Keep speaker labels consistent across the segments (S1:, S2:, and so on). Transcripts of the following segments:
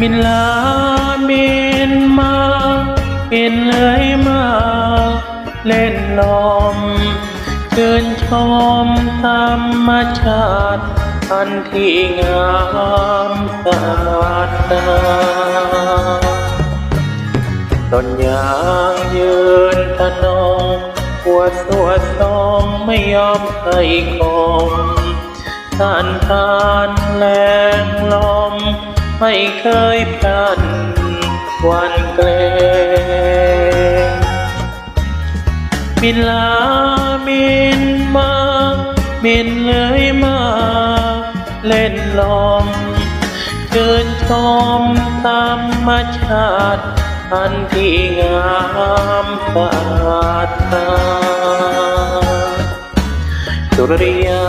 S1: บินลาบินมาบินเลยมา เล่นลมชื่นชมธรรมชาติอันที่งามสะอาดตาต้นยางยืนทะนงหัวสวดทองไม่ยอมให้คมทานทานแรงลม ไม่เคยพลันวันเกรงบินลาบินมาบินเลยมา เล่นลมเดินชมธรรมชาติ อันที่งามสะอาดตาสุริยา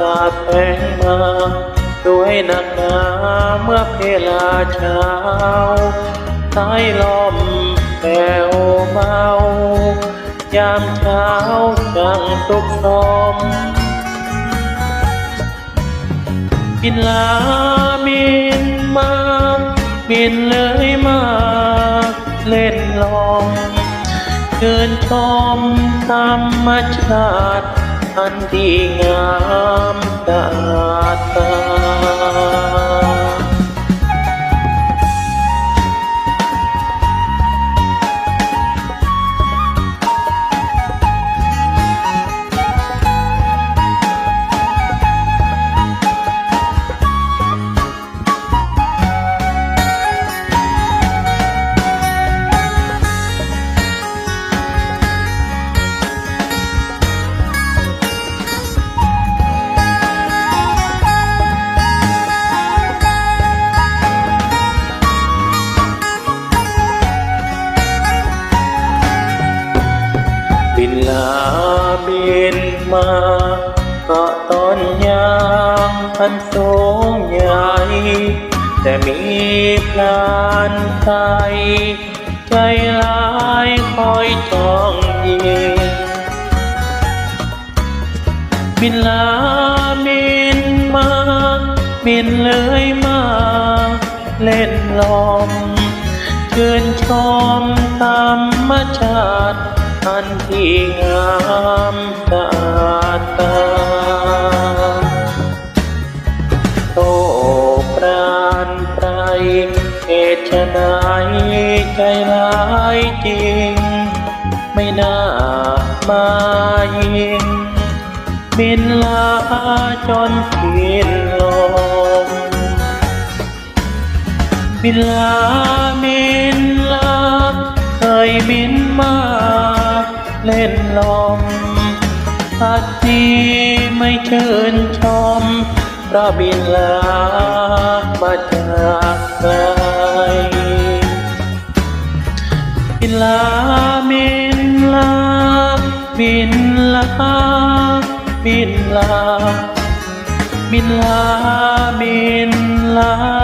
S1: ตาแสงมา วยหนักหนาเมื่อเพลาเช้าสายลมแผ่วเบายามเช้าจังสุขสมบินลาบินมาบินเลยมาเล่นลมเดินชมธรรมชาติอันดีงามสะอาดตา บินมาเกาะต้นยางพันสูงใหญ่ แต่มีพลานไทยใจร้ายคอยจ้องยิงบินลาบินมา บินเลยมา เล่นลมชื่นชมธรรมชาติ อันที่งามสะอาดตาโตปราณไตรเหตุไฉนใจร้ายจริง ไม่น่ามายิงบินลาจนผิดลมบินลาบินลาเคยบินมา เล่นลมพัดดีไม่เชิญชมเพราะบินลามาจากไกลบินลาบินลาบินลาบินลาบินลาบินลา